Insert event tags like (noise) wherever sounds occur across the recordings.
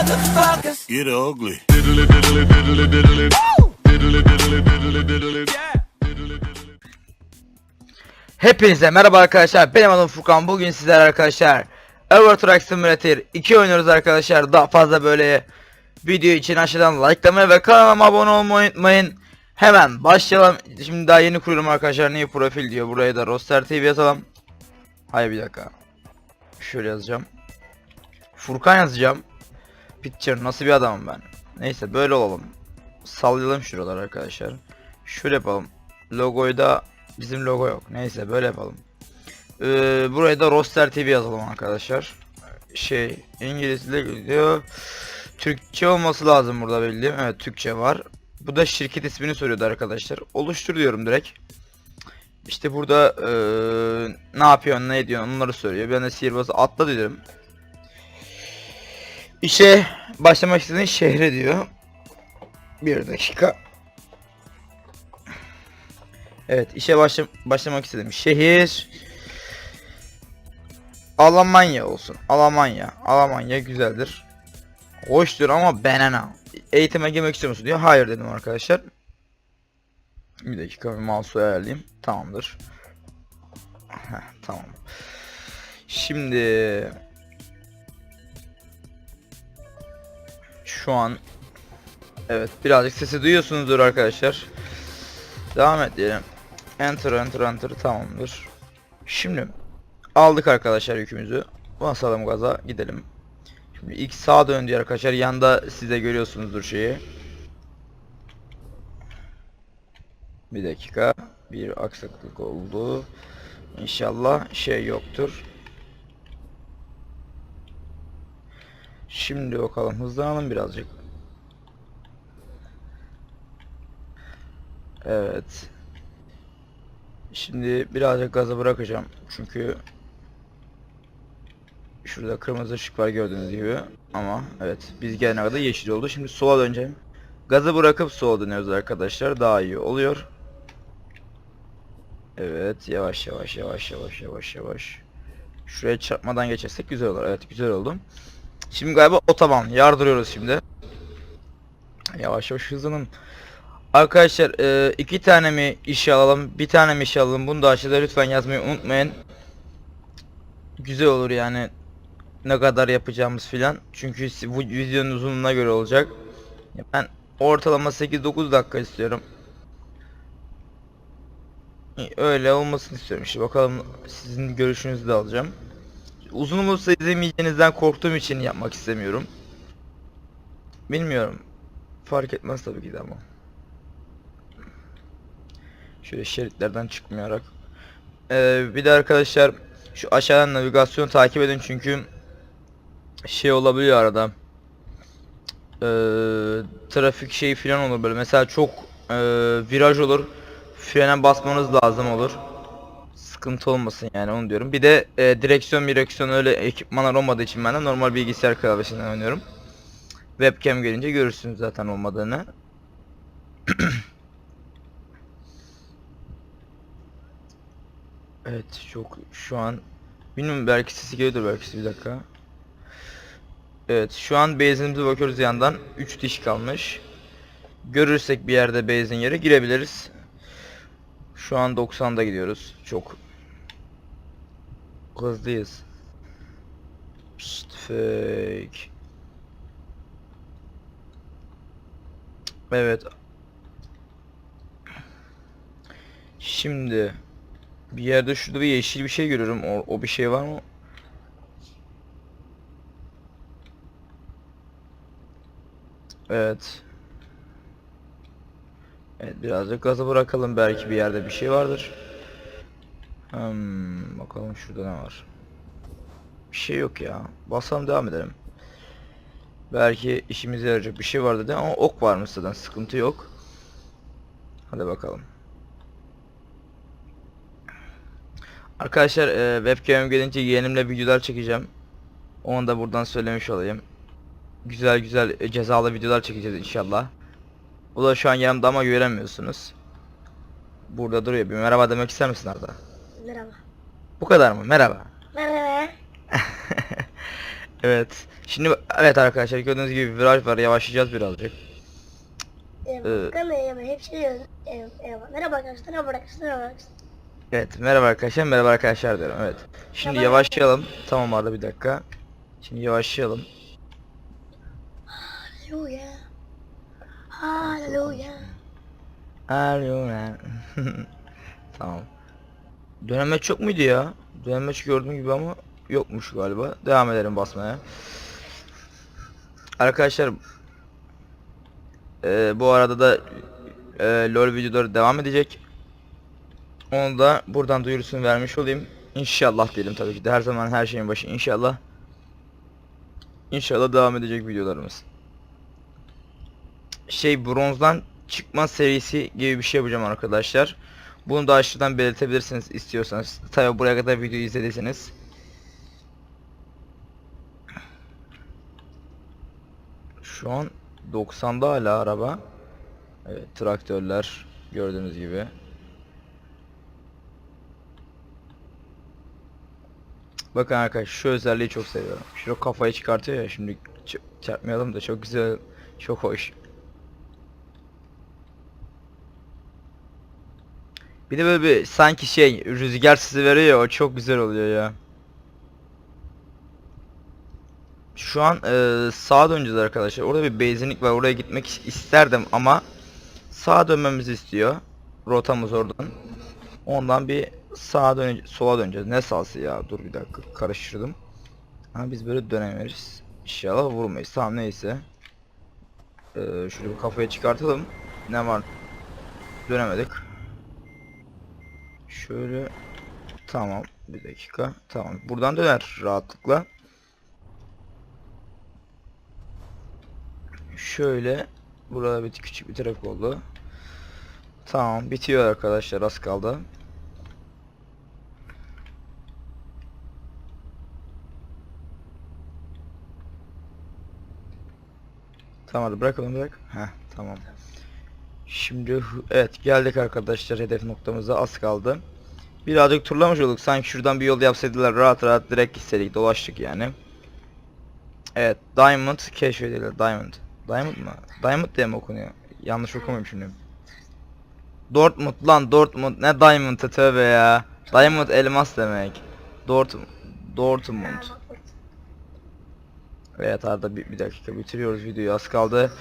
motherfuckers. Get ugly. Hepinize merhaba arkadaşlar. Benim adım Furkan. Bugün sizler arkadaşlar Euro Truck Simulator 2 oynuyoruz arkadaşlar. Daha fazla böyle video için aşağıdan likelamayı ve kanalıma abone olmayı unutmayın. Hemen başlayalım. Şimdi daha yeni kuruyorum arkadaşlar. New profil diyor. Buraya da Roster TV yazalım. Hayır bir dakika. Şöyle yazacağım. Furkan yazacağım. Picture nasıl bir adamım ben. Neyse böyle olalım. Sallayalım şuralar arkadaşlar. Şöyle yapalım. Logoyu da bizim logo yok. Neyse böyle yapalım. Ee, buraya da Roster TV yazalım arkadaşlar. Şey İngilizce diyor. Türkçe olması lazım burada bildiğim. Evet Türkçe var. Bu da şirket ismini soruyordu arkadaşlar. Oluştur diyorum direkt. İşte burada eee, ne yapıyorsun ne ediyorsun onları söylüyor. Ben de sihirbazı atla diyorum. İşe başlamak istediğin şehre diyor. Bir dakika. Evet işe başla başlamak istedim. Şehir Almanya olsun. Almanya. Almanya güzeldir. Hoştur ama banana. Eğitime girmek istiyor musun diyor. Hayır dedim arkadaşlar. Bir dakika bir mouse'u ayarlayayım. Tamamdır. Heh, tamam. Şimdi şu an evet birazcık sesi duyuyorsunuzdur arkadaşlar. Devam et diyelim. Enter enter enter tamamdır. Şimdi aldık arkadaşlar yükümüzü. Basalım gaza gidelim. Şimdi ilk sağa dön diyor arkadaşlar. Yanda size görüyorsunuzdur şeyi. Bir dakika. Bir aksaklık oldu. İnşallah şey yoktur. Şimdi bakalım hızlanalım birazcık. Evet. Şimdi birazcık gazı bırakacağım. Çünkü şurada kırmızı ışık var gördüğünüz gibi. Ama evet biz gelene kadar yeşil oldu. Şimdi sola döneceğim. Gazı bırakıp sola dönüyoruz arkadaşlar. Daha iyi oluyor. Evet yavaş yavaş yavaş yavaş yavaş yavaş. Şuraya çarpmadan geçersek güzel olur. Evet güzel oldu. Şimdi galiba otoban. Yardırıyoruz şimdi. Yavaş yavaş hızlanın. Arkadaşlar e, iki tane mi işe alalım, bir tane mi işe alalım? Bunu da aşağıda lütfen yazmayı unutmayın. Güzel olur yani ne kadar yapacağımız filan. Çünkü bu videonun uzunluğuna göre olacak. Ben ortalama 8-9 dakika istiyorum. Öyle olmasını istiyorum işte. Bakalım sizin görüşünüzü de alacağım. Uzun olursa izlemeyeceğinizden korktuğum için yapmak istemiyorum. Bilmiyorum. Fark etmez tabii ki de ama. Şöyle şeritlerden çıkmayarak. Ee, bir de arkadaşlar şu aşağıdan navigasyon takip edin çünkü şey olabiliyor arada. Ee, trafik şeyi falan olur böyle. Mesela çok ee, viraj olur. Frene basmanız lazım olur. Sıkıntı olmasın yani onu diyorum. Bir de ee, direksiyon direksiyon öyle ekipmanlar olmadığı için ben de normal bilgisayar klavyesinden oynuyorum. Webcam gelince görürsünüz zaten olmadığını. (clears throat) Evet çok şu an bilmiyorum belki sesi geliyordur belki bir dakika. Evet şu an base'imize bakıyoruz yandan 3 diş kalmış. Görürsek bir yerde base'in yere girebiliriz. Şu an 90'da gidiyoruz. Çok hızlıyız. Pişt, fake. Evet. Şimdi bir yerde şurada bir yeşil bir şey görüyorum. O, o bir şey var mı? Evet. Evet birazcık gazı bırakalım belki bir yerde bir şey vardır. Hmm, bakalım şurada ne var. Bir şey yok ya. Basalım devam edelim. Belki işimize yarayacak bir şey var dedi ama ok varmış zaten sıkıntı yok. Hadi bakalım. Arkadaşlar e, webcam gelince yeğenimle videolar çekeceğim. Onu da buradan söylemiş olayım. Güzel güzel e, cezalı videolar çekeceğiz inşallah. Bu da şu an yanımda ama göremiyorsunuz. Burada duruyor. Bir merhaba demek ister misin Arda? Merhaba. Bu kadar mı? Merhaba. Merhaba. (laughs) Evet. Şimdi evet arkadaşlar gördüğünüz gibi viraj var yavaşlayacağız birazcık. Ee, Kameraya böyle hep şey diyoruz. Merhaba, merhaba arkadaşlar, merhaba arkadaşlar, merhaba arkadaşlar. Evet merhaba arkadaşlar merhaba arkadaşlar diyorum evet. Şimdi Merhaba yavaşlayalım. Tamam Arda bir dakika. Şimdi yavaşlayalım. Hallelujah. Hallelujah. Arıyorum. (laughs) tamam. Dönemeç çok muydu ya? Dönemeç gördüğüm gibi ama yokmuş galiba. Devam edelim basmaya. Arkadaşlar eee, bu arada da eee, LoL videoları devam edecek. Onu da buradan duyurusunu vermiş olayım. İnşallah diyelim tabii ki de her zaman her şeyin başı inşallah. İnşallah devam edecek videolarımız. Şey bronzdan çıkma serisi gibi bir şey yapacağım arkadaşlar. Bunu da aşağıdan belirtebilirsiniz istiyorsanız. Tabi buraya kadar video izlediyseniz. Şu an 90'da hala araba. Evet traktörler gördüğünüz gibi. Bakın arkadaşlar şu özelliği çok seviyorum. Şu kafayı çıkartıyor ya şimdi çarpmayalım da çok güzel, çok hoş. Bir de böyle bir sanki şey rüzgar sizi veriyor o çok güzel oluyor ya. Şu an eee sağa döneceğiz arkadaşlar. Orada bir benzinlik var. Oraya gitmek is- isterdim ama sağa dönmemizi istiyor. Rotamız oradan. Ondan bir sağa dön sola döneceğiz. Ne salsı ya? Dur bir dakika karıştırdım. Ha biz böyle dönemeyiz. İnşallah vurmayız. Tamam neyse. Ee, şöyle bir kafayı çıkartalım. Ne var? Dönemedik. Şöyle tamam bir dakika. Tamam buradan döner rahatlıkla. Şöyle burada bir küçük bir trafik oldu. Tamam bitiyor arkadaşlar az kaldı. Tamam bırakalım bırak Heh, tamam Şimdi evet geldik arkadaşlar hedef noktamıza az kaldı. Birazcık turlamış olduk. Sanki şuradan bir yol yapsaydılar rahat rahat direkt gitseydik dolaştık yani. Evet Diamond keşfedilir Diamond. Diamond mı? Diamond diye mi okunuyor? Yanlış okumuyorum şimdi. Dortmund lan Dortmund ne Diamond'ı tövbe ya. Diamond elmas demek. Dortmund. Dortmund. Evet Arda bir, bir dakika bitiriyoruz videoyu az kaldı.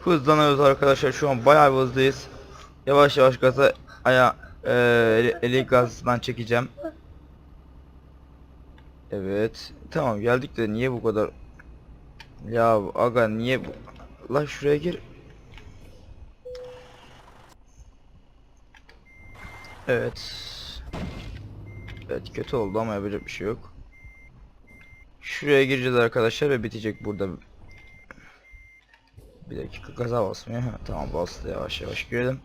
Hızlanıyoruz arkadaşlar şu an bayağı hızlıyız. Yavaş yavaş gaza aya e, eli gazdan çekeceğim. Evet. Tamam geldik de niye bu kadar Ya aga niye bu La şuraya gir. Evet. Evet kötü oldu ama yapacak bir şey yok. Şuraya gireceğiz arkadaşlar ve bitecek burada. Bir dakika gaza basmıyor. Tamam bastı yavaş yavaş girelim.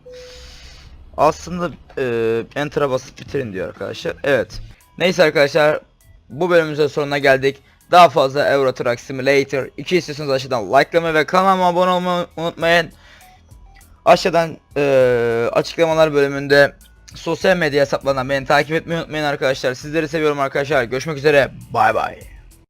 Aslında e, enter'a basıp bitirin diyor arkadaşlar. Evet. Neyse arkadaşlar bu bölümümüzün sonuna geldik. Daha fazla Euro Truck Simulator 2 istiyorsanız aşağıdan likelamayı ve kanalıma abone olmayı unutmayın. Aşağıdan e, açıklamalar bölümünde sosyal medya hesaplarından beni takip etmeyi unutmayın arkadaşlar. Sizleri seviyorum arkadaşlar. Görüşmek üzere. Bay bay.